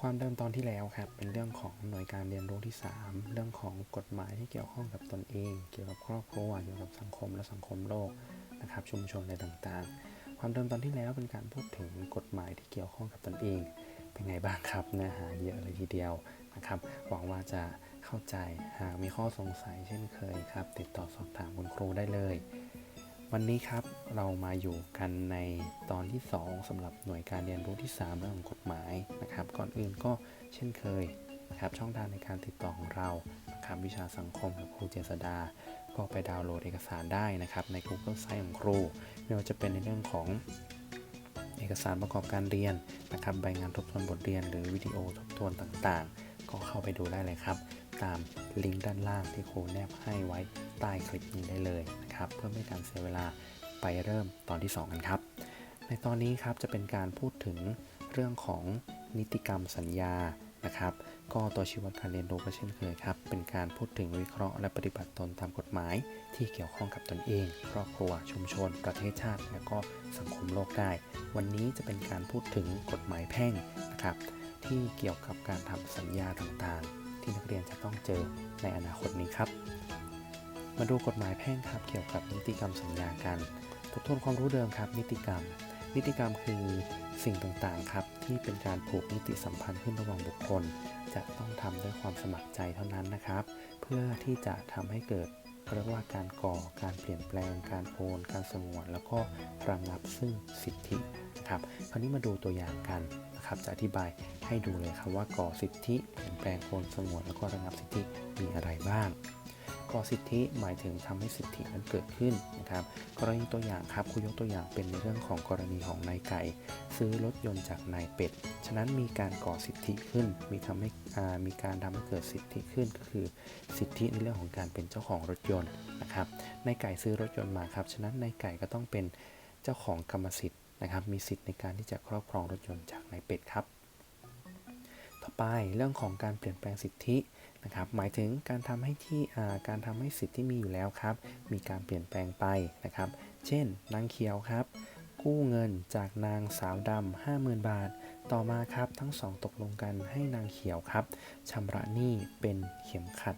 ความเดิมตอนที่แล้วครับ เป็นเรื่องของหน่วยการเรียนรู้ที่ 3 เรื่องของกฎหมายที่เกี่ยวข้องกับตนเอง เกี่ยวกับครอบครัวเกี่ยวกับสังคมและสังคมโลกนะครับ ชุมชนอะไรต่างๆ ความเดิมตอนที่แล้วเป็นการพูดถึงกฎหมายที่เกี่ยวข้องกับตนเอง เป็นไงบ้างครับเนื้อหาเยอะเลยทีเดียวนะครับ หวังว่าจะเข้าใจหากมีข้อสงสัยเช่นเคยครับ ติดต่อสอบถามคุณครูได้เลย วันนี้ครับเรามาอยู่กันในตอนที่ 2สำหรับหน่วยการเรียนรู้ที่ 3 เรื่องของกฎหมายนะครับ ก่อนอื่นก็เช่นเคยนะครับช่องทางในการติดต่อของเรานะครับวิชาสังคมกับครูเจษดา ก็ไปดาวน์โหลดเอกสารได้นะครับใน Google Site ของครูไม่ว่าจะเป็นในเรื่องของเอกสารประกอบการเรียนนะครับใบงานทบทวนบทเรียน หรือวิดีโอทบทวนต่างๆ ก็เข้าไปดูได้เลยครับ ตาม ลิงก์ด้านล่างที่ครูแนบให้ไว้ใต้คลิปนี้ได้เลยนะครับเพื่อไม่การเสียเวลาไปเริ่มตอนที่ 2 กันครับ ในตอนนี้ครับจะเป็นการพูดถึงเรื่องของนิติกรรมสัญญานะครับ ก็ตัวชีวัดการเรียนรู้ก็เช่นเคยครับ เป็นการพูดถึงวิเคราะห์และปฏิบัติตนตามกฎหมาย ที่เกี่ยวข้องกับตนเอง ครอบครัวชุมชน ประเทศชาติ และก็สังคมโลกได้ วันนี้จะเป็นการพูดถึงกฎหมายแพ่งนะครับที่เกี่ยวกับการทำสัญญาต่างๆ ที่นักเรียนจะต้องเจอในอนาคตนี้ครับ มาดูกฎหมายแพ่งครับเกี่ยวกับนิติกรรมสัญญากันทบทวนความรู้เดิมครับ นิติกรรม นิติกรรมคือสิ่งต่างๆครับ ที่เป็นการผูกนิติสัมพันธ์ขึ้นระหว่างบุคคล จะต้องทำด้วยความสมัครใจเท่านั้นนะครับ เพื่อที่จะทำให้เกิด เรียกว่าการก่อการเปลี่ยนแปลง การโอนการสงวน แล้วก็ระงับซึ่งสิทธินะครับคราวนี้มาดูตัวอย่างกันนะครับจะอธิบายให้ดูเลยครับว่าก่อสิทธิเปลี่ยนแปลงโอนสงวน แล้วก็ระงับสิทธิมีอะไรบ้าง ก่อสิทธิหมายถึงทำให้สิทธินั้นเกิดขึ้นนะครับ กรณีตัวอย่างครับครูยกตัวอย่างเป็นในเรื่องของกรณีของนายไก่ ซื้อรถยนต์จากนายเป็ด ฉะนั้นมีการก่อสิทธิขึ้น มีทำให้มีการทำให้เกิดสิทธิขึ้นก็คือ สิทธิในเรื่องของการเป็นเจ้าของรถยนต์นะครับนายไก่ซื้อรถยนต์มาครับ ฉะนั้นนายไก่ก็ต้องเป็นเจ้าของกรรมสิทธิ์นะครับ มีสิทธิในการที่จะครอบครองรถยนต์จากนายเป็ดครับ ต่อไปเรื่องของการเปลี่ยนแปลงสิทธิ นะครับหมายถึงการทำให้ที่การทำให้สิทธิ์ที่มีอยู่แล้วครับ มีการเปลี่ยนแปลงไปนะครับ เช่น นางเขียวครับ กู้เงินจากนางสาวดำ50,000 บาท ต่อมาครับทั้งสองตกลงกันให้นางเขียวครับชำระหนี้เป็นเข็มขัด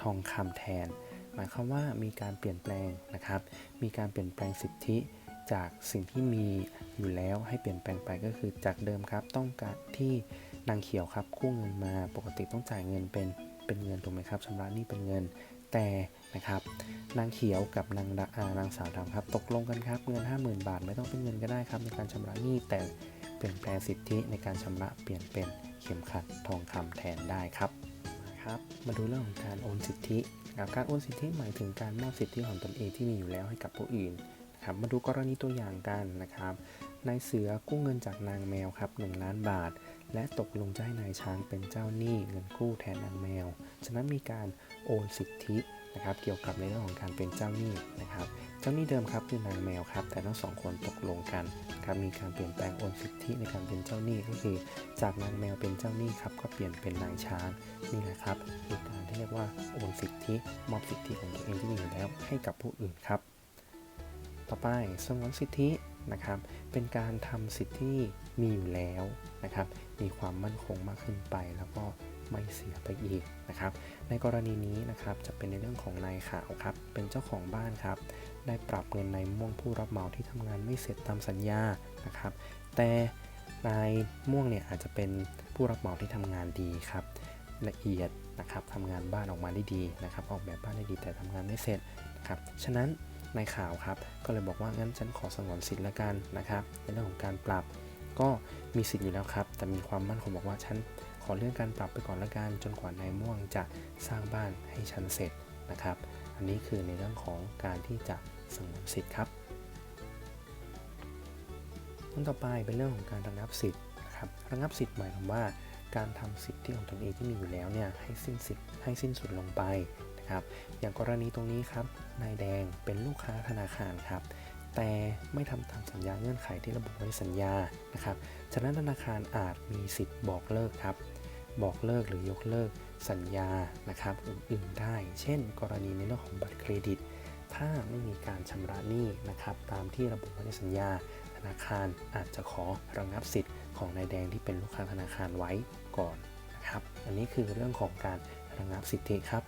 ทองคำแทน หมายความว่ามีการเปลี่ยนแปลงนะครับ มีการเปลี่ยนแปลงสิทธิจากสิ่งที่มีอยู่แล้วให้เปลี่ยนแปลงไปก็คือจากเดิมครับ ต้องการที่ นางเขียวครับกู้เงินมาปกติต้องจ่ายเงินเป็นเป็นเงินถูกไหมครับชำระหนี้เป็นเงินแต่นะครับนางเขียวกับนางดะอานางสาวดำครับ ตกลงกันครับเงิน 50,000 บาทไม่ต้องเป็นเงินก็ได้ครับ ในการชำระหนี้แต่เปลี่ยนแปลงสิทธิในการชำระเปลี่ยนเป็นเข็มขัดทองคำแทนได้ครับนะครับ มาดูเรื่องของการโอนสิทธิการโอนสิทธิหมายถึงการมอบสิทธิของตนเองที่มีอยู่แล้วให้กับผู้อื่นนะครับมาดูกรณีตัวอย่างกันนะครับนายเสือกู้เงินจากนางแมวครับ1ล้านบาท และตกลงจะให้นายช้างเป็นเจ้าหนี้เงินกู้แทนนางแมว ฉะนั้นมีการโอนสิทธินะครับเกี่ยวกับในเรื่องของการเป็นเจ้าหนี้นะครับ เจ้าหนี้เดิมครับคือนางแมวครับ แต่ทั้งสองคนตกลงกันครับมีการเปลี่ยนแปลงโอนสิทธิในการเป็นเจ้าหนี้ก็คือ จากนางแมวเป็นเจ้าหนี้ครับก็เปลี่ยนเป็นนายช้างนี่แหละครับคือการที่เรียกว่าโอนสิทธิมอบสิทธิของตัวเองที่มีอยู่แล้วให้กับผู้อื่นครับ ต่อไปสงวนสิทธินะครับเป็นการทำสิทธิ มีอยู่แล้วนะครับ มีความมั่นคงมากขึ้นไป แล้วก็ไม่เสียไปอีกนะครับ ในกรณีนี้นะครับจะเป็นในเรื่องของนายขาวครับ เป็นเจ้าของบ้านครับ ได้ปรับเงินนายม่วงผู้รับเหมาที่ทำงานไม่เสร็จตามสัญญานะครับ แต่นายม่วงเนี่ยอาจจะเป็นผู้รับเหมาที่ทำงานดีครับ ละเอียดนะครับทำงานบ้านออกมาได้ดีนะครับ ออกแบบบ้านได้ดีแต่ทำงานไม่เสร็จนะครับ ฉะนั้นนายข่าวครับ ก็เลยบอกว่างั้นฉันขอสงวนสิทธิ์ละกันนะครับ ในเรื่องของการปรับ ก็มีสิทธิ์อยู่แล้วครับ แต่มีความมั่นคงบอกว่าฉันขอเลื่อนการปรับไปก่อนละกันจนกว่านายม่วงจะสร้างบ้านให้ฉันเสร็จนะครับ อันนี้คือในเรื่องของการที่จะสงวนสิทธิ์ครับอันต่อไปเป็นเรื่องของการระงับสิทธิ์นะครับระงับสิทธิ์หมายความว่า การทำสิทธิของตนเองที่มีอยู่แล้วเนี่ยให้สิ้นสิทธิ์ให้สิ้นสุดลงไปนะครับ อย่างกรณีตรงนี้ครับนายแดงเป็นลูกค้าธนาคารครับ แต่ไม่ทำตามสัญญาเงื่อนไขที่ระบุไว้สัญญานะครับ ฉะนั้นธนาคารอาจมีสิทธิ์บอกเลิกครับ บอกเลิกหรือยกเลิกสัญญานะครับอื่นๆได้ เช่น กรณีในเรื่องของบัตรเครดิต ถ้าไม่มีการชำระหนี้นะครับตามที่ระบุไว้ในสัญญา ธนาคารอาจจะขอระงับสิทธิ์ของนายแดงที่เป็นลูกค้าธนาคารไว้ก่อนนะครับ อันนี้คือเรื่องของการระงับสิทธิครับ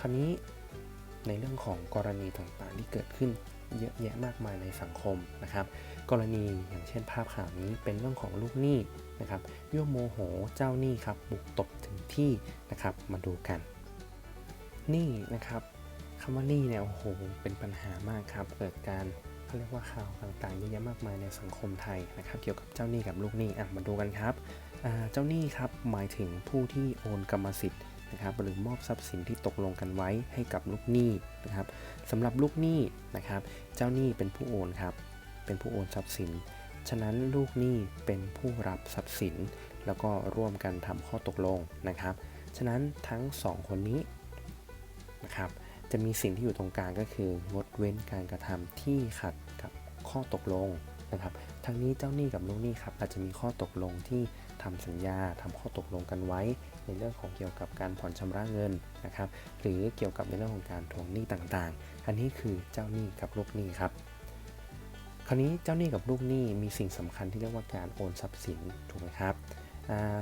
คราวนี้ ในเรื่องของกรณีต่างๆที่เกิดขึ้นเยอะแยะมากมายในสังคมนะครับ กรณีอย่างเช่นภาพข่าวนี้เป็นเรื่องของลูกหนี้นะครับยั่วโมโหเจ้าหนี้ครับบุกตบถึงที่นะครับมาดูกันหนี้นะครับคำว่าหนี้เนี่ยโอ้โหเป็นปัญหามากครับเกิดการเขาเรียกว่าข่าวต่างๆเยอะแยะมากมายในสังคมไทยนะครับ เกี่ยวกับเจ้าหนี้กับลูกหนี้อะมาดูกันครับเจ้าหนี้ครับหมายถึงผู้ที่โอนกรรมสิทธิ์ นะครับหรือมอบทรัพย์สินที่ตกลงกันไว้ให้กับลูกหนี้นะครับสำหรับลูกหนี้นะครับ เจ้าหนี้เป็นผู้โอนครับ เป็นผู้โอนทรัพย์สิน ฉะนั้นลูกหนี้เป็นผู้รับทรัพย์สิน แล้วก็ร่วมกันทำข้อตกลงนะครับ ฉะนั้นทั้งสองคนนี้นะครับจะมีสิ่งที่อยู่ตรงกลางก็คืองดเว้นการกระทำที่ขัดกับข้อตกลงนะครับทั้งนี้เจ้าหนี้กับลูกหนี้ครับอาจจะมีข้อตกลงที่ทำสัญญาทำข้อตกลงกันไว้ ในเรื่องของเกี่ยวกับการผ่อนชำระเงินนะครับ หรือเกี่ยวกับในเรื่องของการทวงหนี้ต่างๆ อันนี้คือเจ้าหนี้กับลูกหนี้ครับ คราวนี้เจ้าหนี้กับลูกหนี้มีสิ่งสำคัญที่เรียกว่าการโอนทรัพย์สินถูกไหมครับ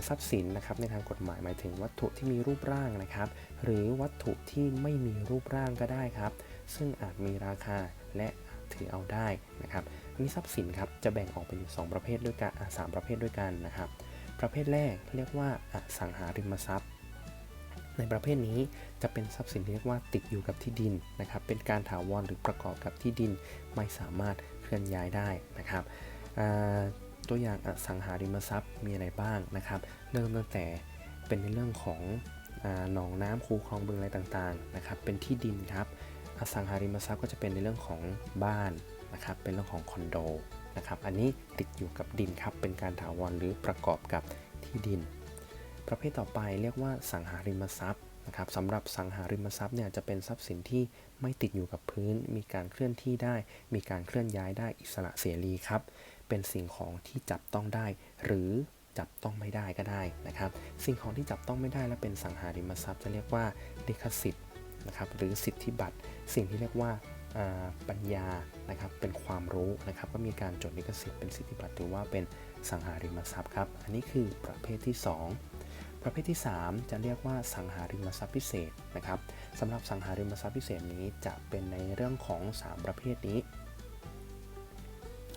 ทรัพย์สินนะครับในทางกฎหมายหมายถึงวัตถุที่มีรูปร่างนะครับ หรือวัตถุที่ไม่มีรูปร่างก็ได้ครับ ซึ่งอาจมีราคาและถือเอาได้นะครับอันนี้ทรัพย์สินครับจะแบ่งออกเป็นอยู่ 2 ประเภทด้วยกันสามประเภทด้วยกันนะครับ ประเภทแรกเรียกว่าอสังหาริมทรัพย์ ในประเภทนี้จะเป็นทรัพย์สินที่เรียกว่าติดอยู่กับที่ดินนะครับ เป็นการถาวรหรือประกอบกับที่ดินไม่สามารถเคลื่อนย้ายได้นะครับตัวอย่างอสังหาริมทรัพย์มีอะไรบ้างนะครับ เริ่มตั้งแต่เป็นในเรื่องของหนองน้ำคูคลองบึงอะไรต่างๆนะครับ เป็นที่ดินครับ อสังหาริมทรัพย์ก็จะเป็นในเรื่องของบ้านนะครับ เป็นเรื่องของคอนโด นะครับ อันนี้ติดอยู่กับดินครับ เป็นการถาวรหรือประกอบกับที่ดิน ประเภทต่อไปเรียกว่าสังหาริมทรัพย์นะครับสำหรับสังหาริมทรัพย์เนี่ยจะเป็นทรัพย์สินที่ไม่ติดอยู่กับพื้น มีการเคลื่อนที่ได้ มีการเคลื่อนย้ายได้อิสระเสรีครับ เป็นสิ่งของที่จับต้องได้ หรือจับต้องไม่ได้ก็ได้นะครับ สิ่งของที่จับต้องไม่ได้และเป็นสังหาริมทรัพย์จะเรียกว่าลิขสิทธิ์นะครับหรือสิทธิบัตร สิ่งที่เรียกว่าอ่า ปัญญานะครับเป็นความรู้นะครับก็มีการจดลิขสิทธิ์เป็นสิทธิบัตรหรือว่าเป็นสังหาริมทรัพย์ครับอันนี้คือประเภทที่ 2 ประเภทที่ 3 จะเรียกว่าสังหาริมทรัพย์พิเศษนะครับสำหรับสังหาริมทรัพย์พิเศษนี้จะเป็นในเรื่องของ 3 ประเภทนี้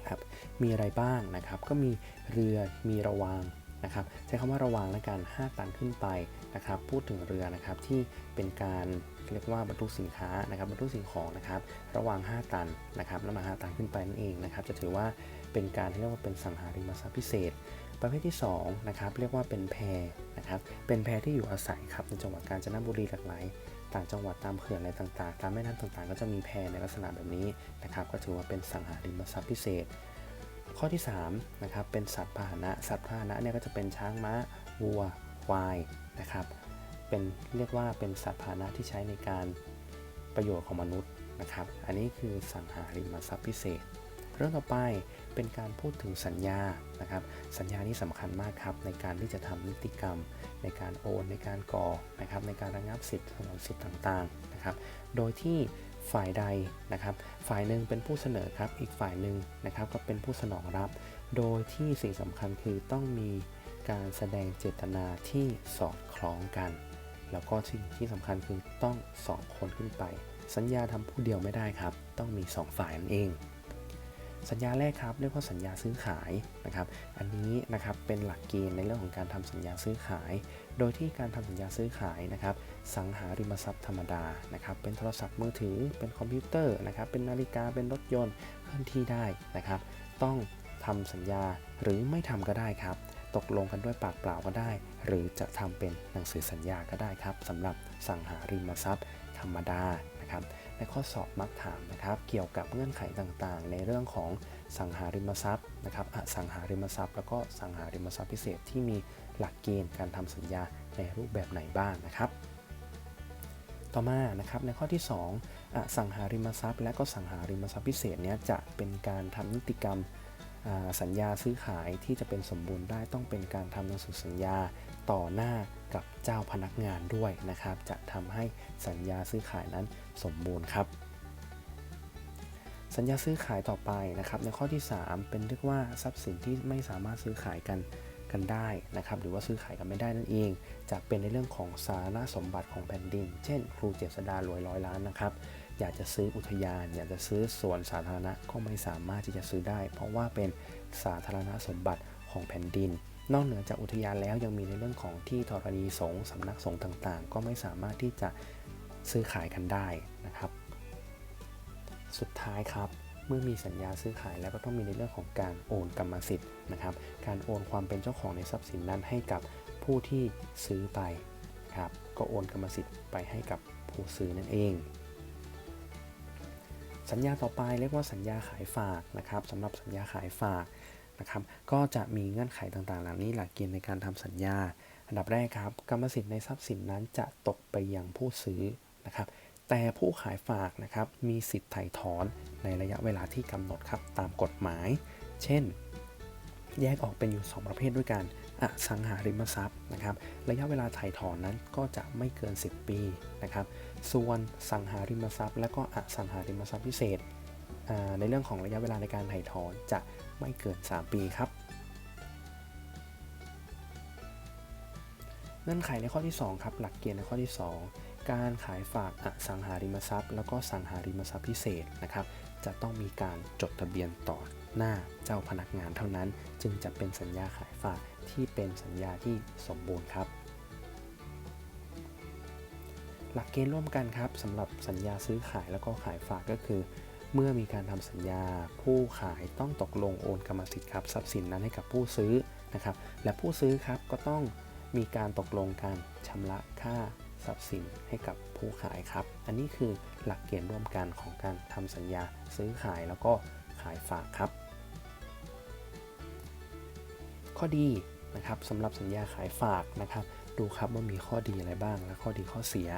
ครับมีอะไรบ้างนะครับก็มีเรือมีระวางนะครับใช้คำว่าระวางและกัน5ตันขึ้นไปนะครับพูดถึงเรือนะครับที่เป็นการ เรียกว่าบรรทุกสินค้านะครับบรรทุกสิ่งของนะครับระหว่าง 5 ตันนะครับน้ำหนัก5ตันขึ้นไปนั่นเองนะครับจะถือว่าเป็นการที่เรียกว่าเป็นสังหาริมทรัพย์พิเศษ ประเภทที่2นะครับเรียกว่าเป็นแพนะครับเป็นแพที่อยู่อาศัยครับในจังหวัดกาญจนบุรีหลากหลายต่างจังหวัดตามเขื่อนอะไรต่างๆ ตามแม่น้ำต่างๆ ก็จะมีแพในลักษณะแบบนี้นะครับก็ถือว่าเป็นสังหาริมทรัพย์พิเศษ ข้อที่3นะครับเป็นสัตว์พาหนะสัตว์พาหนะเนี่ยก็จะเป็นช้างม้าวัวควายนะครับ เป็นเรียกว่าเป็นสัตว์พาหนะที่ใช้ในการประโยชน์ของมนุษย์นะครับ อันนี้คือสังหาริมทรัพย์พิเศษ เรื่องต่อไปเป็นการพูดถึงสัญญานะครับ สัญญานี้สำคัญมากครับในการที่จะทำนิติกรรม ในการโอนในการก่อนะครับ ในการระงับสิทธิ์สงวนสิทธิ์ต่างๆนะครับ โดยที่ฝ่ายใดนะครับ ฝ่ายหนึ่งเป็นผู้เสนอครับ อีกฝ่ายหนึ่งนะครับก็เป็นผู้สนองรับ โดยที่สิ่งสำคัญคือต้องมีการแสดงเจตนาที่สอดคล้องกัน แล้วก็สิ่งที่สำคัญคือต้องสองคนขึ้นไป สัญญาทำผู้เดียวไม่ได้ครับ ต้องมีสองฝ่ายนั่นเอง สัญญาแรกครับเรียกว่าสัญญาซื้อขายนะครับอันนี้นะครับเป็นหลักเกณฑ์ในเรื่องของการทำสัญญาซื้อขาย โดยที่การทำสัญญาซื้อขายนะครับสังหาริมทรัพย์ธรรมดานะครับเป็นโทรศัพท์มือถือ เป็นคอมพิวเตอร์นะครับเป็นนาฬิกาเป็นรถยนต์เคลื่อนที่ได้นะครับ ต้องทำสัญญาหรือไม่ทำก็ได้ครับ ตกลงกันด้วยปากเปล่าก็ได้ หรือจะทำเป็นหนังสือสัญญาก็ได้ครับสำหรับสังหาริมทรัพย์ธรรมดานะครับในข้อสอบมักถามนะครับเกี่ยวกับเงื่อนไขต่างๆ ในเรื่องของสังหาริมทรัพย์นะครับอสังหาริมทรัพย์ แล้วก็สังหาริมทรัพย์พิเศษที่มีหลักเกณฑ์การทำสัญญาในรูปแบบไหนบ้างนะครับ ต่อมานะครับในข้อที่ 2อสังหาริมทรัพย์ และก็สังหาริมทรัพย์พิเศษเนี้ยจะเป็นการทำนิติกรรม สัญญาซื้อขายที่จะเป็นสมบูรณ์ได้ต้องเป็นการทำหนังสือสัญญาต่อหน้ากับเจ้าพนักงานด้วยนะครับ จะทำให้สัญญาซื้อขายนั้นสมบูรณ์ครับ สัญญาซื้อขายต่อไปนะครับ ในข้อที่ 3 เป็นเรียกว่าทรัพย์สินที่ไม่สามารถซื้อขายกันกันได้นะครับ หรือว่าซื้อขายกันไม่ได้นั่นเอง จะเป็นในเรื่องของสารณสมบัติของแผ่นดิน เช่น ครูเจษดารวยร้อยล้านนะครับ อยากจะซื้ออุทยาน อยากจะซื้อสวนสาธารณะก็ไม่สามารถที่จะซื้อได้ เพราะว่าเป็นสาธารณสมบัติของแผ่นดิน นอกเหนือจากอุทยานแล้วยังมีในเรื่องของที่ธรณีสงฆ์สำนักสงฆ์ต่างๆ ก็ไม่สามารถที่จะซื้อขายกันได้นะครับ สุดท้ายครับเมื่อมีสัญญาซื้อขายแล้วก็ต้องมีในเรื่องของการโอนกรรมสิทธิ์นะครับ การโอนความเป็นเจ้าของในทรัพย์สินนั้นให้กับผู้ที่ซื้อไปครับ ก็โอนกรรมสิทธิ์ไปให้กับผู้ซื้อนั่นเอง สัญญาต่อไปเรียกว่าสัญญาขายฝากนะครับสำหรับสัญญาขายฝากนะครับ ก็จะมีเงื่อนไขต่างๆ เหล่านี้หลักเกณฑ์ในการทำสัญญา อันดับแรกครับ กรรมสิทธิ์ในทรัพย์สินนั้นจะตกไปยังผู้ซื้อนะครับ แต่ผู้ขายฝากนะครับมีสิทธิ์ไถ่ถอนในระยะเวลาที่กำหนดครับตามกฎหมาย เช่น แยกออกเป็นอยู่ 2 ประเภทด้วยกันอสังหาริมทรัพย์นะครับระยะเวลาไถ่ถอนนั้นก็จะไม่เกิน 10 ปีนะครับส่วนสังหาริมทรัพย์ และก็อสังหาริมทรัพย์พิเศษ ในเรื่องของระยะเวลาในการไถ่ถอนจะไม่เกิน 3 ปีครับเงื่อนไขในข้อที่ 2 ครับ หลักเกณฑ์ในข้อที่ 2 การขายฝากอสังหาริมทรัพย์ แล้วก็สังหาริมทรัพย์พิเศษนะครับ จะต้องมีการจดทะเบียนต่อหน้าเจ้าพนักงานเท่านั้น จึงจะเป็นสัญญาขายฝากที่เป็นสัญญาที่สมบูรณ์ครับ หลักเกณฑ์ร่วมกันครับสำหรับสัญญาซื้อขายแล้วก็ขายฝากก็คือ เมื่อมีการทำสัญญา ผู้ขายต้องตกลงโอนกรรมสิทธิ์ครับทรัพย์สินนั้นให้กับผู้ซื้อนะครับ และผู้ซื้อครับก็ต้องมีการตกลงการชำระค่า ทรัพย์สินให้กับผู้ขายครับ อันนี้คือหลักเกณฑ์ร่วมกันของการทำสัญญาซื้อขายแล้วก็ขายฝากครับ ข้อดีนะครับสำหรับสัญญาขายฝากนะครับ ดูครับว่ามีข้อดีอะไรบ้างและข้อดีข้อเสีย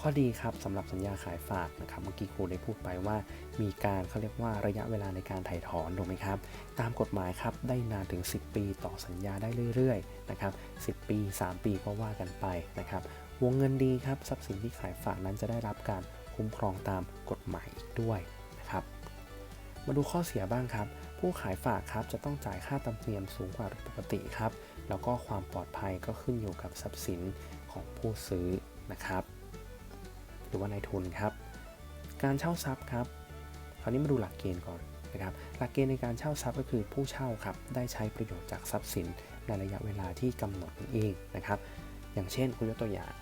ข้อดีครับสำหรับสัญญาขายฝากนะครับเมื่อกี้ครูได้พูดไปว่า มีการเขาเรียกว่าระยะเวลาในการถ่ายถอนถูกไหมครับ ตามกฎหมายครับได้นานถึง 10 ปีต่อสัญญาได้เรื่อยๆนะครับ10 ปี 3 ปีก็ว่ากันไปนะครับวงเงินดีครับทรัพย์สินที่ขายฝากนั้นจะได้รับการคุ้มครองตามกฎหมายอีกด้วยนะครับมาดูข้อเสียบ้างครับ ผู้ขายฝากครับจะต้องจ่ายค่าธรรมเนียมสูงกว่าปกติครับ แล้วก็ความปลอดภัยก็ขึ้นอยู่กับทรัพย์สินของผู้ซื้อนะครับ หรือว่านายทุนครับ การเช่าทรัพย์ครับ คราวนี้มาดูหลักเกณฑ์ก่อนนะครับหลักเกณฑ์ในการเช่าทรัพย์ก็คือผู้เช่าครับได้ใช้ประโยชน์จากทรัพย์สินในระยะเวลาที่กำหนดนั่นเองนะครับ อย่างเช่นคุณยกตัวอย่าง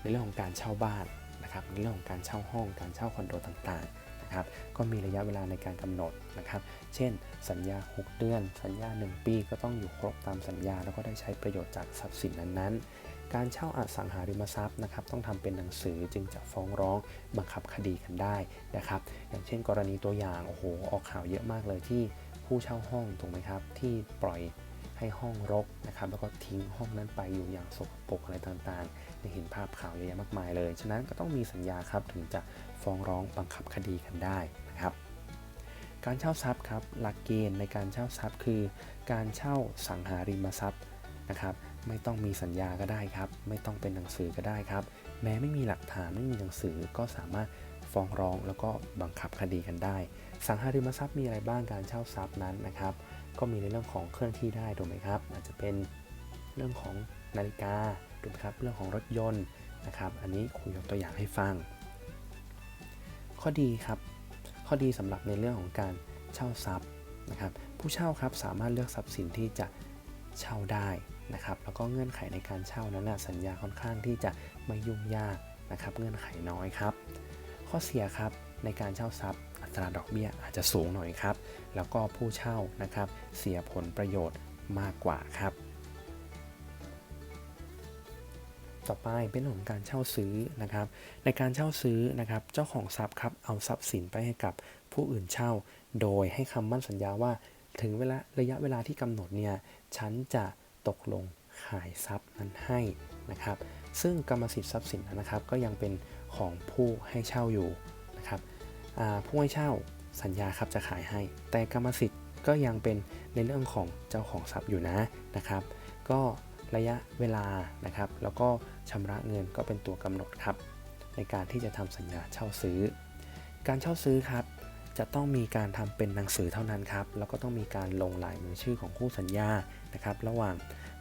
ในเรื่องของการเช่าบ้านนะครับในเรื่องของการเช่าห้องการเช่าคอนโดต่างๆนะครับก็มีระยะเวลาในการกำหนดนะครับ เช่น สัญญา 6 เดือน สัญญา 1 ปีก็ต้องอยู่ครบตามสัญญา แล้วก็ได้ใช้ประโยชน์จากทรัพย์สินนั้นๆ การเช่าอสังหาริมทรัพย์นะครับต้องทำเป็นหนังสือจึงจะฟ้องร้องบังคับคดีกันได้นะครับ อย่างเช่น กรณีตัวอย่างโอ้โหออกข่าวเยอะมากเลยที่ผู้เช่าห้องถูกไหมครับ ที่ปล่อยให้ห้องรกนะครับแล้วก็ทิ้งห้องนั้นไปอยู่อย่างสกปรกอะไรต่างๆได้เห็นภาพข่าวเยอะแยะมากมายเลย ฉะนั้นก็ต้องมีสัญญาครับถึงจะฟ้องร้องบังคับคดีกันได้นะครับการเช่าทรัพย์ครับหลักเกณฑ์ในการเช่าทรัพย์คือ การเช่าสังหาริมทรัพย์นะครับ ไม่ต้องมีสัญญาก็ได้ครับ ไม่ต้องเป็นหนังสือก็ได้ครับ แม้ไม่มีหลักฐานไม่มีหนังสือก็สามารถฟ้องร้องแล้วก็บังคับคดีกันได้ สังหาริมทรัพย์มีอะไรบ้างการเช่าทรัพย์นั้นนะครับ ก็มีในเรื่องของเคลื่อนที่ได้ถูกไหมครับ อาจจะเป็นเรื่องของนาฬิกาถูกไหมครับ เรื่องของรถยนต์นะครับ อันนี้ครูยกตัวอย่างให้ฟัง ข้อดีครับ ข้อดีสำหรับในเรื่องของการเช่าทรัพย์นะครับ ผู้เช่าครับสามารถเลือกทรัพย์สินที่จะเช่าได้ นะครับแล้วก็เงื่อนไขในการเช่านั้นนะสัญญาค่อนข้างที่จะไม่ยุ่งยากนะครับเงื่อนไขน้อยครับ ข้อเสียครับในการเช่าทรัพย์ อัตราดอกเบี้ยอาจจะสูงหน่อยครับ แล้วก็ผู้เช่านะครับเสียผลประโยชน์มากกว่าครับ ต่อไปเป็นเรื่องของการเช่าซื้อนะครับ ในการเช่าซื้อนะครับเจ้าของทรัพย์ครับเอาทรัพย์สินไปให้กับผู้อื่นเช่า โดยให้คำมั่นสัญญาว่าถึงเวลาระยะเวลาที่กำหนดเนี่ยฉันจะ ตกลงขายทรัพย์นั้นให้นะครับ ซึ่งกรรมสิทธิ์ทรัพย์สินนะครับ ก็ยังเป็นของผู้ให้เช่าอยู่นะครับผู้ให้เช่าสัญญาครับจะขายให้ แต่กรรมสิทธิ์ก็ยังเป็นในเรื่องของเจ้าของทรัพย์อยู่นะนะครับ ก็ระยะเวลานะครับ แล้วก็ชำระเงินก็เป็นตัวกำหนดครับ ในการที่จะทำสัญญาเช่าซื้อ การเช่าซื้อครับ จะต้องมีการทำเป็นหนังสือเท่านั้นครับ แล้วก็ต้องมีการลงลายมือชื่อของคู่สัญญานะครับ ระหว่าง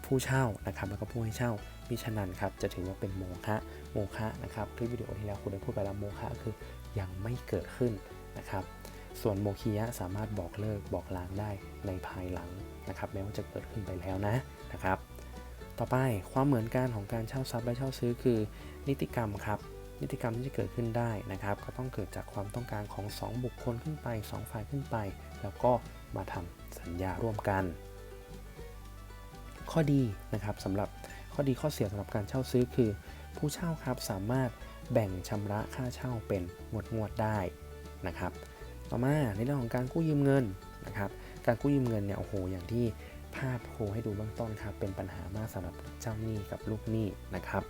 ผู้เช่านะครับ แล้วก็ผู้ให้เช่ามิฉะนั้นครับจะถือว่าเป็นโมฆะโมฆะนะครับคลิปวิดีโอที่แล้วคุณได้พูดไปแล้วโมฆะคือยังไม่เกิดขึ้นนะครับส่วนโมคียะสามารถบอกเลิกบอกล้างได้ในภายหลังนะครับแม้ว่าจะเกิดขึ้นไปแล้วนะนะครับ ต่อไปความเหมือนกันของการเช่าทรัพย์และเช่าซื้อคือนิติกรรมครับ นิติกรรมที่จะเกิดขึ้นได้นะครับ ก็ต้องเกิดจากความต้องการของ 2 บุคคลขึ้นไป 2 ฝ่ายขึ้นไป แล้วก็มาทำสัญญาร่วมกัน ข้อดีนะครับสำหรับข้อดีข้อเสียสำหรับการเช่าซื้อคือ ผู้เช่าครับสามารถแบ่งชำระค่าเช่าเป็นงวดงวดได้นะครับ ต่อมาในเรื่องของการกู้ยืมเงินนะครับ การกู้ยืมเงินเนี่ยโอ้โหอย่างที่ภาพโคให้ดูเบื้องต้นครับเป็นปัญหามากสำหรับเจ้าหนี้กับลูกหนี้นะครับ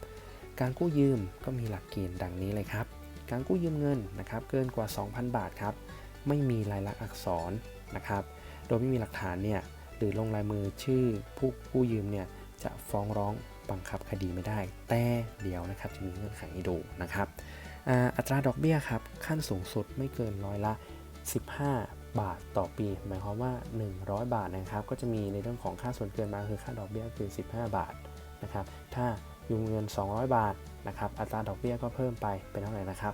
การกู้ยืมก็มีหลักเกณฑ์ดังนี้เลยครับ การกู้ยืมเงินนะครับเกินกว่า 2,000 บาทครับ ไม่มีลายลักษณ์อักษรนะครับ โดยไม่มีหลักฐานเนี่ยหรือลงลายมือชื่อผู้กู้ยืมเนี่ยจะฟ้องร้องบังคับคดีไม่ได้ แต่เดี๋ยวนะครับจะมีเงื่อนไขให้ดูนะครับอัตราดอกเบี้ยครับขั้นสูงสุดไม่เกินร้อยละ 15 บาทต่อปี หมายความว่า 100 บาทนะครับ ก็จะมีในเรื่องของค่าส่วนเกินมาคือค่าดอกเบี้ยคือ 15 บาทนะครับ ถ้า ยืมเงิน 200 บาทนะครับอัตราดอกเบี้ยก็เพิ่มไปเป็นเท่าไหร่นะครับ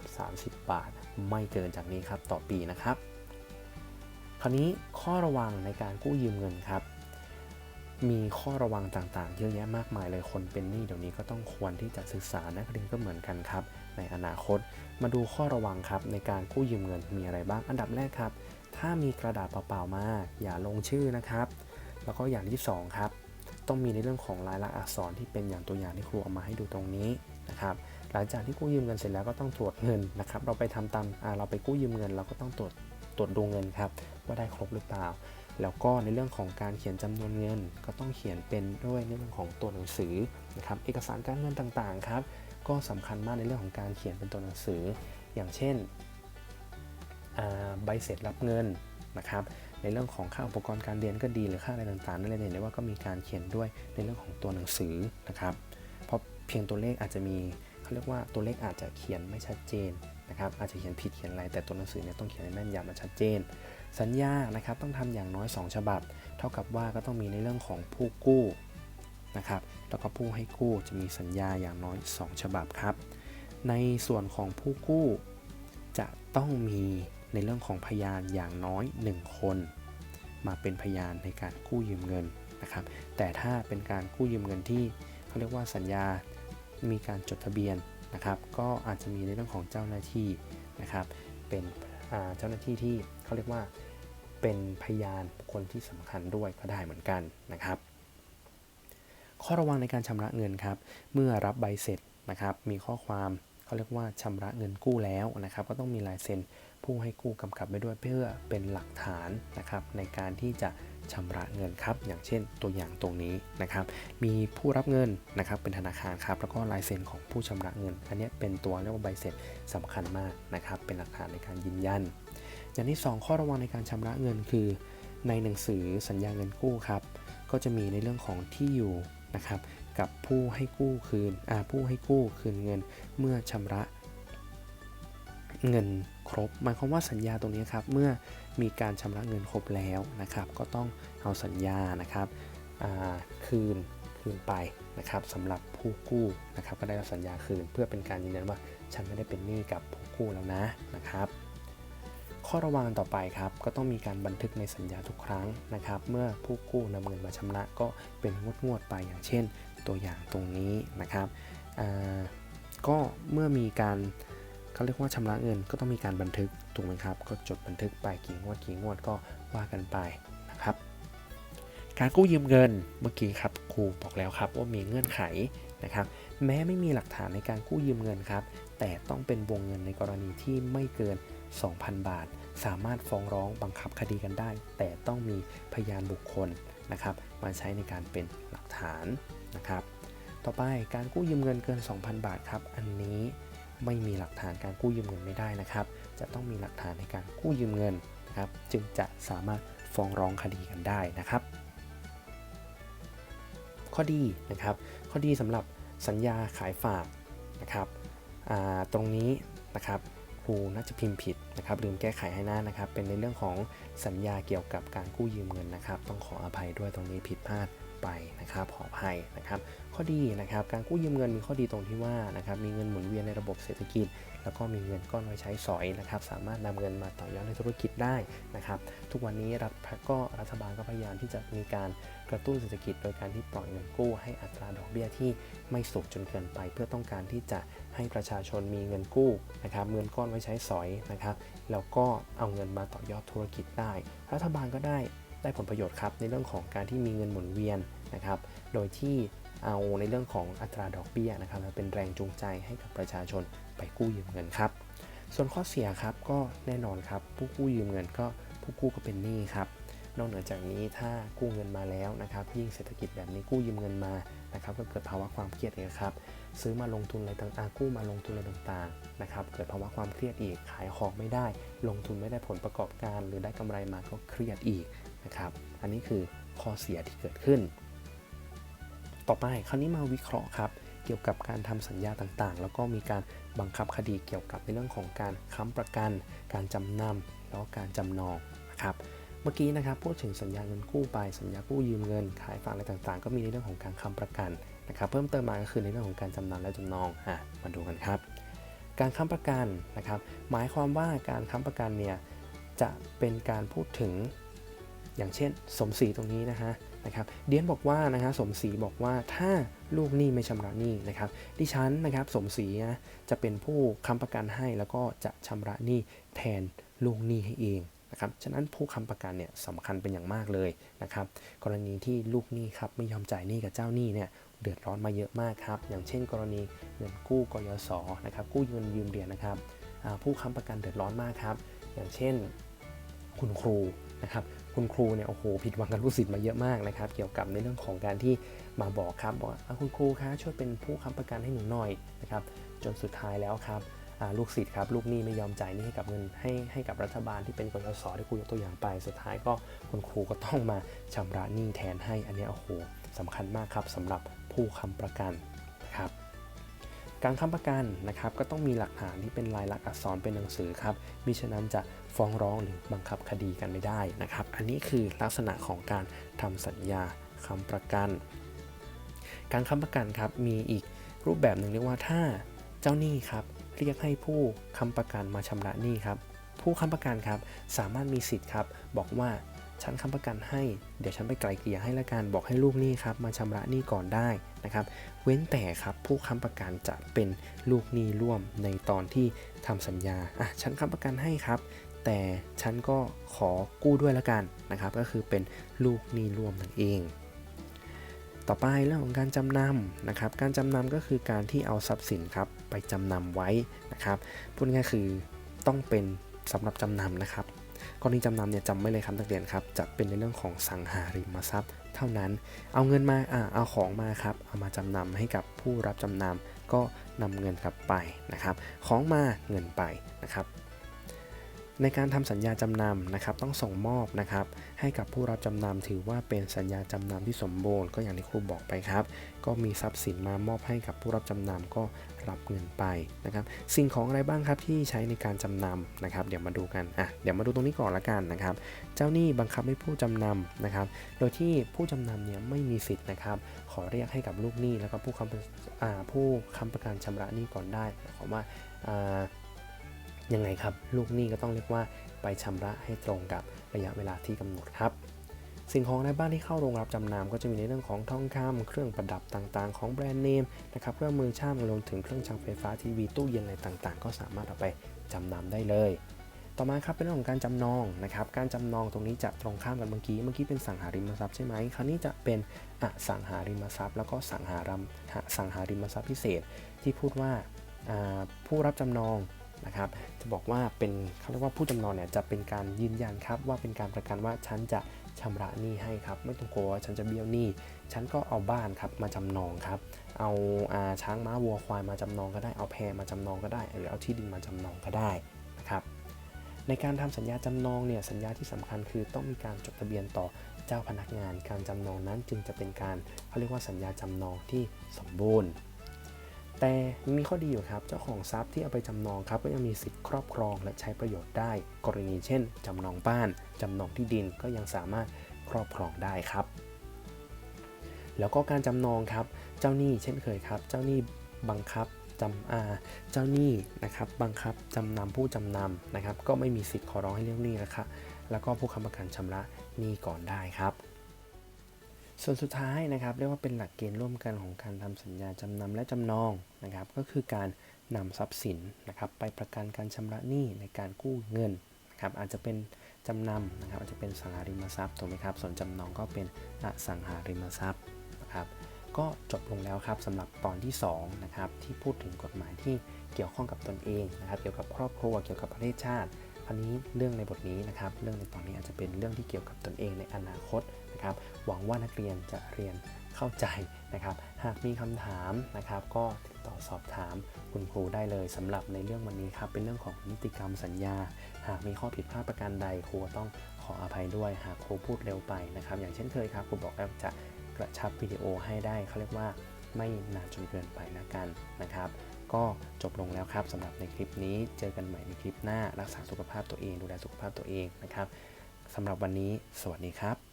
30 บาท ไม่เกินจากนี้ครับต่อปีนะครับ คราวนี้ข้อระวังในการกู้ยืมเงินครับ มีข้อระวังต่างๆ เยอะแยะมากมายเลยคนเป็นหนี้เดี๋ยวนี้ก็ต้องควรที่จะศึกษานักเรียนก็เหมือนกันครับ ในอนาคต มาดูข้อระวังครับในการกู้ยืมเงินมีอะไรบ้างอันดับแรกครับ ถ้ามีกระดาษเปล่าๆมาอย่าลงชื่อนะครับ แล้วก็อย่างที่สองครับ ต้องมีในเรื่องของลายลักษณ์อักษรที่เป็นอย่างตัวอย่างที่ครูเอามาให้ดูตรงนี้นะครับหลังจากที่กู้ยืมเงินเสร็จแล้วก็ต้องตรวจเงินนะครับ เราไปทำตามเราไปกู้ยืมเงิน เราก็ต้องตรวจตรวจดูเงินครับว่าได้ครบหรือเปล่า แล้วก็ในเรื่องของการเขียนจำนวนเงิน ก็ต้องเขียนเป็นด้วยในเรื่องของตัวหนังสือนะครับเอกสารการเงินต่างๆครับก็สำคัญมากในเรื่องของการเขียนเป็นตัวหนังสือ อย่างเช่นใบเสร็จรับเงินนะครับ ในเรื่องของค่าอุปกรณ์การเรียนก็ดีหรือค่าอะไรต่างๆนั่นเลยเห็นได้ว่าก็มีการเขียนด้วยในเรื่องของตัวหนังสือนะครับ เพราะเพียงตัวเลขอาจจะมีเขาเรียกว่าตัวเลขอาจจะเขียนไม่ชัดเจนนะครับ อาจจะเขียนผิดเขียนอะไรแต่ตัวหนังสือเนี่ยต้องเขียนให้แม่นยำและชัดเจน สัญญานะครับต้องทำอย่างน้อย 2 ฉบับ เท่ากับว่าก็ต้องมีในเรื่องของผู้กู้นะครับ แล้วก็ผู้ให้กู้จะมีสัญญาอย่างน้อย 2 ฉบับครับ ในส่วนของผู้กู้จะต้องมี ในเรื่องของพยานอย่างน้อย 1 คน มาเป็นพยานในการกู้ยืมเงินนะครับ แต่ถ้าเป็นการกู้ยืมเงินที่เขาเรียกว่าสัญญา มีการจดทะเบียนนะครับ ก็อาจจะมีในเรื่องของเจ้าหน้าที่นะครับ เป็นเจ้าหน้าที่ที่เขาเรียกว่าเป็นพยานบุคคลที่สำคัญด้วยก็ได้เหมือนกันนะครับ ข้อระวังในการชำระเงินครับ เมื่อรับใบเสร็จนะครับ มีข้อความ เขาเรียกว่าชำระเงินกู้แล้วนะครับ ก็ต้องมีลายเซ็นผู้ให้กู้กำกับไว้ด้วยเพื่อเป็นหลักฐานนะครับในการที่จะชำระเงินครับ อย่างเช่นตัวอย่างตรงนี้นะครับ มีผู้รับเงินนะครับเป็นธนาคารครับ แล้วก็ลายเซ็นของผู้ชำระเงิน อันนี้เป็นตัวเรียกว่าใบเสร็จสำคัญมากนะครับ เป็นหลักฐานในการยืนยัน อย่างที่ 2 ข้อระวังในการชำระเงินคือ ในหนังสือสัญญาเงินกู้ครับ ก็จะมีในเรื่องของที่อยู่นะครับ กับผู้ให้กู้คืนผู้ให้กู้คืนเงินเมื่อชำระเงินครบ หมายความว่าสัญญาตรงนี้ครับ เมื่อมีการชำระเงินครบแล้วนะครับ ก็ต้องเอาสัญญานะครับคืนคืนไปนะครับสำหรับผู้กู้นะครับ ก็ได้รับสัญญาคืน เพื่อเป็นการยืนยันว่าฉันไม่ได้เป็นหนี้กับผู้กู้แล้วนะนะครับ ข้อระวังต่อไปครับ ก็ต้องมีการบันทึกในสัญญาทุกครั้งนะครับ เมื่อผู้กู้นำเงินมาชำระก็เป็นงวดงวดๆไปอย่างเช่น ตัวอย่างตรงนี้นะครับก็เมื่อมีการเขาเรียกว่าชำระเงินก็ต้องมีการบันทึกถูกไหมครับ ก็จดบันทึกไปกี่งวดกี่งวดก็ว่ากันไปนะครับ การกู้ยืมเงินเมื่อกี้ครับครูบอกแล้วครับว่ามีเงื่อนไขนะครับ แม้ไม่มีหลักฐานในการกู้ยืมเงินครับ แต่ต้องเป็นวงเงินในกรณีที่ไม่เกิน 2,000 บาท สามารถฟ้องร้องบังคับคดีกันได้ แต่ต้องมีพยานบุคคลนะครับ มาใช้ในการเป็นหลักฐานนะครับ ต่อไปการกู้ยืมเงินเกิน 2,000 บาทครับ อันนี้ไม่มีหลักฐานการกู้ยืมเงินไม่ได้นะครับ จะต้องมีหลักฐานในการกู้ยืมเงินนะครับ จึงจะสามารถฟ้องร้องคดีกันได้นะครับ ข้อดีนะครับ ข้อดีสำหรับสัญญาขายฝากนะครับตรงนี้นะครับ รูน่าจะพิมพ์ผิดนะครับลืมแก้ไขให้หน้านะครับ เป็นในเรื่องของสัญญาเกี่ยวกับการกู้ยืมเงินนะครับ ต้องขออภัยด้วยตรงนี้ผิดพลาดไปนะครับขออภัยนะครับ ข้อดีนะครับการกู้ยืมเงินมีข้อดีตรงที่ว่านะครับมีเงินหมุนเวียนในระบบเศรษฐกิจ แล้วก็มีเงินก้อนไว้ใช้สอยนะครับ สามารถนำเงินมาต่อยอดในธุรกิจได้นะครับ ทุกวันนี้รัฐก็รัฐบาลก็พยายามที่จะมีการกระตุ้นเศรษฐกิจ โดยการที่ปล่อยเงินกู้ให้อัตราดอกเบี้ยที่ไม่สูงจนเกินไป เพื่อต้องการที่จะ ให้ประชาชนมีเงินกู้นะครับเงินก้อนไว้ใช้สอยนะครับแล้วก็เอาเงินมาต่อยอดธุรกิจได้ รัฐบาลก็ได้ได้ผลประโยชน์ครับในเรื่องของการที่มีเงินหมุนเวียนนะครับโดยที่เอาในเรื่องของอัตราดอกเบี้ยนะครับมาเป็นแรงจูงใจให้กับประชาชนไปกู้ยืมเงินครับ ส่วนข้อเสียครับก็แน่นอนครับผู้กู้ยืมเงินก็ผู้กู้ก็เป็นหนี้ครับนอกเหนือจากนี้ถ้ากู้เงินมาแล้วนะครับยิ่งเศรษฐกิจแบบนี้กู้ยืมเงินมานะครับก็เกิดภาวะความเครียดเลยครับ ซื้อมาลงทุนอะไรต่างๆกู้มาลงทุนอะไรต่างๆนะครับเกิดภาวะความเครียดอีกขายของไม่ได้ ลงทุนไม่ได้ผลประกอบการ หรือได้กำไรมาก็เครียดอีกนะครับอันนี้คือข้อเสียที่เกิดขึ้น ต่อไปคราวนี้มาวิเคราะห์ครับเกี่ยวกับการทำสัญญาต่างๆ แล้วก็มีการบังคับคดีเกี่ยวกับในเรื่องของการค้ำประกัน การจำนำแล้วก็การจำนองนะครับเมื่อกี้นะครับพูดถึงสัญญาเงินกู้ไปสัญญากู้ยืมเงิน ขายฝากอะไรต่างๆ ก็มีในเรื่องของการค้ำประกัน นะครับเพิ่มเติมมาก็คือในเรื่องของการจำนำและจำนองอะมาดูกันครับ การค้ำประกันนะครับหมายความว่าการค้ำประกันเนี่ยจะเป็นการพูดถึงอย่างเช่น สมศรีตรงนี้นะฮะนะครับเดียนบอกว่านะฮะสมศรีบอกว่าถ้าลูกหนี้ไม่ชำระหนี้นะครับดิฉันนะครับสมศรีนะจะเป็นผู้ค้ำประกันให้แล้วก็จะชำระหนี้แทนลูกหนี้ให้เองนะครับฉะนั้นผู้ค้ำประกันเนี่ยสำคัญเป็นอย่างมากเลยนะครับกรณีที่ลูกหนี้ครับไม่ยอมจ่ายหนี้กับเจ้าหนี้เนี่ย เดือดร้อนมาเยอะมากครับ อย่างเช่น กรณีเงินกู้กยศนะครับ กู้เงินยืมเรียนนะครับ ผู้ค้ำประกันเดือดร้อนมากครับ อย่างเช่นคุณครูนะครับ คุณครูเนี่ยโอ้โหผิดหวังกับลูกศิษย์มาเยอะมากนะครับ เกี่ยวกับในเรื่องของการที่มาบอกครับบอกว่าคุณครูคะช่วยเป็นผู้ค้ำประกันให้หนูหน่อยนะครับ จนสุดท้ายแล้วครับลูกศิษย์ครับลูกหนี้ไม่ยอมจ่ายหนี้ให้กับเงินให้ให้กับรัฐบาลที่เป็นกยศที่ครูยกตัวอย่างไปสุดท้ายก็คุณครูก็ต้องมาชำระหนี้แทนให้อันนี้โอ้โหสำคัญมากครับสำหรับ ผู้ค้ำประกันนะครับการค้ำประกันนะครับก็ต้องมีหลักฐานที่เป็นลายลักษณ์อักษรเป็นหนังสือครับมิฉะนั้นจะฟ้องร้องหรือบังคับคดีกันไม่ได้นะครับ อันนี้คือลักษณะของการทำสัญญาค้ำประกัน การค้ำประกันครับมีอีกรูปแบบหนึ่งเรียกว่าถ้าเจ้าหนี้ครับเรียกให้ผู้ค้ำประกันมาชำระหนี้ครับผู้ค้ำประกันครับสามารถมีสิทธิ์ครับบอกว่า ฉันค้ำประกันให้ เดี๋ยวฉันไปไกลเกลี่ยให้ละกัน บอกให้ลูกหนี้ครับ มาชำระหนี้ก่อนได้นะครับ เว้นแต่ครับผู้ค้ำประกันจะเป็นลูกหนี้ร่วมในตอนที่ทำสัญญา อะ ฉันค้ำประกันให้ครับ แต่ฉันก็ขอกู้ด้วยละกันนะครับ ก็คือเป็นลูกหนี้ร่วมนั่นเองต่อไปเรื่องของการจำนำนะครับ การจำนำก็คือการที่เอาทรัพย์สินครับไปจำนำไว้นะครับ พูดง่ายๆคือต้องเป็นสำหรับจำนำนะครับ กรณีจำนำเนี่ยจำไม่เลยครับนักเรียนครับ จะเป็นในเรื่องของสังหาริมทรัพย์ เท่านั้น เอาเงินมาอ่าเอาของมาครับ เอามาจำนำให้กับผู้รับจำนำก็นำเงินกลับไปนะครับ ของมาเงินไปนะครับ ในการทำสัญญาจำนำนะครับต้องส่งมอบนะครับให้กับผู้รับจำนำถือว่าเป็นสัญญาจำนำที่สมบูรณ์ก็อย่างที่ครูบอกไปครับ ก็มีทรัพย์สินมามอบให้กับผู้รับจำนำก็รับเงินไปนะครับสิ่งของอะไรบ้างครับที่ใช้ในการจำนำนะครับ เดี๋ยวมาดูกันอะเดี๋ยวมาดูตรงนี้ก่อนละกันนะครับ เจ้าหนี้บังคับให้ผู้จำนำนะครับ โดยที่ผู้จำนำเนี่ยไม่มีสิทธิ์นะครับ ขอเรียกให้กับลูกหนี้แล้วก็ผู้ค้ำอ่าผู้ค้ำประกันชำระหนี้ก่อนได้หมายความว่า ยังไงครับ ลูกหนี้ก็ต้องเรียกว่าไปชำระให้ตรงกับระยะเวลาที่กำหนดครับ สิ่งของในบ้านที่เข้าโรงรับจำนำก็จะมีในเรื่องของทองคำเครื่องประดับต่างๆ ของแบรนด์เนมนะครับเครื่องมือช่างรวมถึงเครื่องใช้ไฟฟ้าทีวีตู้เย็นอะไรต่างๆ ก็สามารถเอาไปจำนำได้เลยต่อมาครับเป็นเรื่องของการจำนองนะครับ การจำนองตรงนี้จะตรงข้ามกันเมื่อกี้ เมื่อกี้เป็นสังหาริมทรัพย์ใช่ไหมคราวนี้จะเป็นอสังหาริมทรัพย์ แล้วก็สังหาริมสังหาริมทรัพย์พิเศษ ที่พูดว่าผู้รับจำนอง นะครับจะบอกว่าเป็นเขาเรียกว่าผู้จำนองเนี่ยจะเป็นการยืนยันครับว่าเป็นการประกันว่าฉันจะชำระหนี้ให้ครับไม่ต้องกลัวว่าฉันจะเบี้ยวหนี้ฉันก็เอาบ้านครับมาจำนองครับเอาอาช้างม้าวัวควายมาจำนองก็ได้เอาแพมาจำนองก็ได้ หรือเอาที่ดินมาจำนองก็ได้นะครับในการทำสัญญาจำนองเนี่ยสัญญาที่สำคัญคือต้องมีการจดทะเบียนต่อเจ้าพนักงาน การจำนองนั้นจึงจะเป็นการเขาเรียกว่าสัญญาจำนองที่สมบูรณ์ แต่ยังมีข้อดีอยู่ครับ เจ้าของทรัพย์ที่เอาไปจำนองครับก็ยังมีสิทธิ์ครอบครองและใช้ประโยชน์ได้ กรณีเช่น จำนองบ้าน จำนองที่ดินก็ยังสามารถครอบครองได้ครับ แล้วก็การจำนองครับ เจ้าหนี้เช่นเคยครับ เจ้าหนี้บังคับจำอาเจ้าหนี้นะครับบังคับจำนำผู้จำนำนะครับ ก็ไม่มีสิทธิ์ขอร้องให้เลี่ยงหนี้นะคะแล้วก็ผู้ค้ำประกันชำระหนี้ก่อนได้ครับ ส่วนสุดท้ายนะครับเรียกว่าเป็นหลักเกณฑ์ร่วมกันของการทำสัญญาจำนำและจำนองนะครับ ก็คือการนำทรัพย์สินนะครับไปประกันการชำระหนี้ในการกู้เงินนะครับอาจจะเป็นจำนำนะครับอาจจะเป็นสังหาริมทรัพย์ถูกไหมครับ ส่วนจำนองก็เป็นอสังหาริมทรัพย์นะครับก็จบลงแล้วครับสำหรับตอนที่2นะครับที่พูดถึงกฎหมายที่เกี่ยวข้องกับตนเองนะครับเกี่ยวกับครอบครัวเกี่ยวกับประเทศชาติ อันนี้เรื่องในบทนี้นะครับเรื่องในตอนนี้อาจจะเป็นเรื่องที่เกี่ยวกับตนเองในอนาคต นะครับ หวังว่านักเรียนจะเรียนเข้าใจนะครับ หากมีคำถามนะครับ ก็ติดต่อสอบถามคุณครูได้เลยสำหรับในเรื่องวันนี้ครับ เป็นเรื่องของนิติกรรมสัญญา หากมีข้อผิดพลาดประการใดครูต้องขออภัยด้วย หากครูพูดเร็วไปนะครับ อย่างเช่นเคยครับครูบอกแล้วจะกระชับวิดีโอให้ได้เขาเรียกว่าไม่นานจนเกินไปนะกันนะครับ ก็จบลงแล้วครับสำหรับในคลิปนี้เจอกันใหม่ในคลิปหน้ารักษาสุขภาพตัวเอง ดูแลสุขภาพตัวเองนะครับสำหรับวันนี้ สวัสดีครับ